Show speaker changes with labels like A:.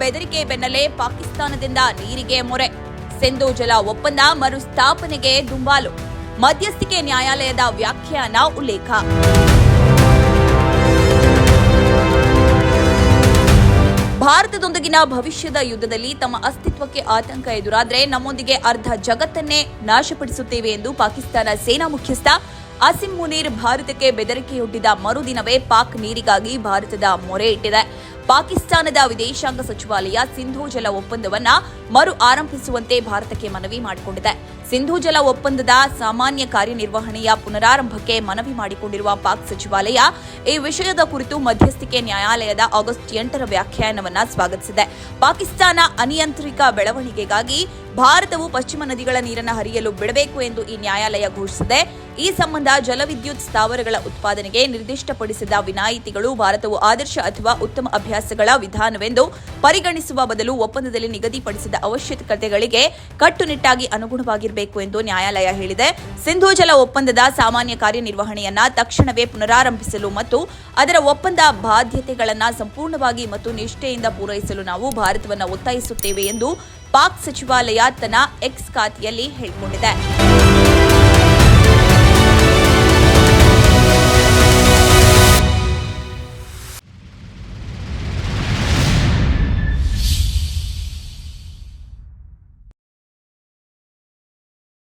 A: ಬೆದರಿಕೆ ಬೆನ್ನಲ್ಲೇ ಪಾಕಿಸ್ತಾನದಿಂದ ನೀರಿಗೆ ಮೊರೆ. ಸಿಂಧು ಜಲ ಒಪ್ಪಂದ ಮರುಸ್ಥಾಪನೆಗೆ ದುಂಬಾಲು. ಮಧ್ಯಸ್ಥಿಕೆ ನ್ಯಾಯಾಲಯದ ವ್ಯಾಖ್ಯಾನ ಉಲ್ಲೇಖ. ಭಾರತದೊಂದಿಗಿನ ಭವಿಷ್ಯದ ಯುದ್ಧದಲ್ಲಿ ತಮ್ಮ ಅಸ್ತಿತ್ವಕ್ಕೆ ಆತಂಕ ಎದುರಾದ್ರೆ ನಮ್ಮೊಂದಿಗೆ ಅರ್ಧ ಜಗತ್ತನ್ನೇ ನಾಶಪಡಿಸುತ್ತೇವೆ ಎಂದು ಪಾಕಿಸ್ತಾನ ಸೇನಾ ಮುಖ್ಯಸ್ಥ ಅಸಿಂ ಮುನೀರ್ ಭಾರತಕ್ಕೆ ಬೆದರಿಕೆಯೊಡ್ಡಿದ ಮರುದಿನವೇ ಪಾಕ್ ನೀರಿಗಾಗಿ ಭಾರತದ ಮೊರೆ ಇಟ್ಟಿದೆ. ಪಾಕಿಸ್ತಾನದ ವಿದೇಶಾಂಗ ಸಚಿವಾಲಯ ಸಿಂಧೂ ಜಲ ಒಪ್ಪಂದವನ್ನ ಮರು ಆರಂಭಿಸುವಂತೆ ಭಾರತಕ್ಕೆ ಮನವಿ ಮಾಡಿಕೊಂಡಿದೆ. ಸಿಂಧೂ ಜಲ ಒಪ್ಪಂದದ ಸಾಮಾನ್ಯ ಕಾರ್ಯನಿರ್ವಹಣೆಯ ಪುನರಾರಂಭಕ್ಕೆ ಮನವಿ ಮಾಡಿಕೊಂಡಿರುವ ಪಾಕ್ ಸಚಿವಾಲಯ ಈ ವಿಷಯದ ಕುರಿತು ಮಧ್ಯಸ್ಥಿಕೆ ನ್ಯಾಯಾಲಯದ ಆಗಸ್ಟ್ ಎಂಟರ ವ್ಯಾಖ್ಯಾನವನ್ನ ಸ್ವಾಗತಿಸಿದೆ. ಪಾಕಿಸ್ತಾನ ಅನಿಯಂತ್ರಿತ ಬೆಳವಣಿಗೆಗಾಗಿ ಭಾರತವು ಪಶ್ಚಿಮ ನದಿಗಳ ನೀರನ್ನು ಹರಿಯಲು ಬಿಡಬೇಕು ಎಂದು ಈ ನ್ಯಾಯಾಲಯ ಘೋಷಿಸಿದೆ. ಈ ಸಂಬಂಧ ಜಲವಿದ್ಯುತ್ ಸ್ಥಾವರಗಳ ಉತ್ಪಾದನೆಗೆ ನಿರ್ದಿಷ್ಟಪಡಿಸಿದ ವಿನಾಯಿತಿಗಳು ಭಾರತವು ಆದರ್ಶ ಅಥವಾ ಉತ್ತಮ ಅಭ್ಯಾಸಗಳ ವಿಧಾನವೆಂದು ಪರಿಗಣಿಸುವ ಬದಲು ಒಪ್ಪಂದದಲ್ಲಿ ನಿಗದಿಪಡಿಸಿದ ಅವಶ್ಯಕತೆಗಳಿಗೆ ಕಟ್ಟುನಿಟ್ಟಾಗಿ ಅನುಗುಣವಾಗಿರಬೇಕು ಎಂದು ನ್ಯಾಯಾಲಯ ಹೇಳಿದೆ. ಸಿಂಧೂ ಜಲ ಒಪ್ಪಂದದ ಸಾಮಾನ್ಯ ಕಾರ್ಯನಿರ್ವಹಣೆಯನ್ನ ತಕ್ಷಣವೇ ಪುನರಾರಂಭಿಸಲು ಮತ್ತು ಅದರ ಒಪ್ಪಂದ ಬಾಧ್ಯತೆಗಳನ್ನು ಸಂಪೂರ್ಣವಾಗಿ ಮತ್ತು ನಿಷ್ಠೆಯಿಂದ ಪೂರೈಸಲು ನಾವು ಭಾರತವನ್ನು ಒತ್ತಾಯಿಸುತ್ತೇವೆ ಎಂದು ಪಾಕ್ ಸಚಿವಾಲಯ ತನ್ನ ಎಕ್ಸ್ ಖಾತೆಯಲ್ಲಿ ಹೇಳಿಕೊಂಡಿದೆ.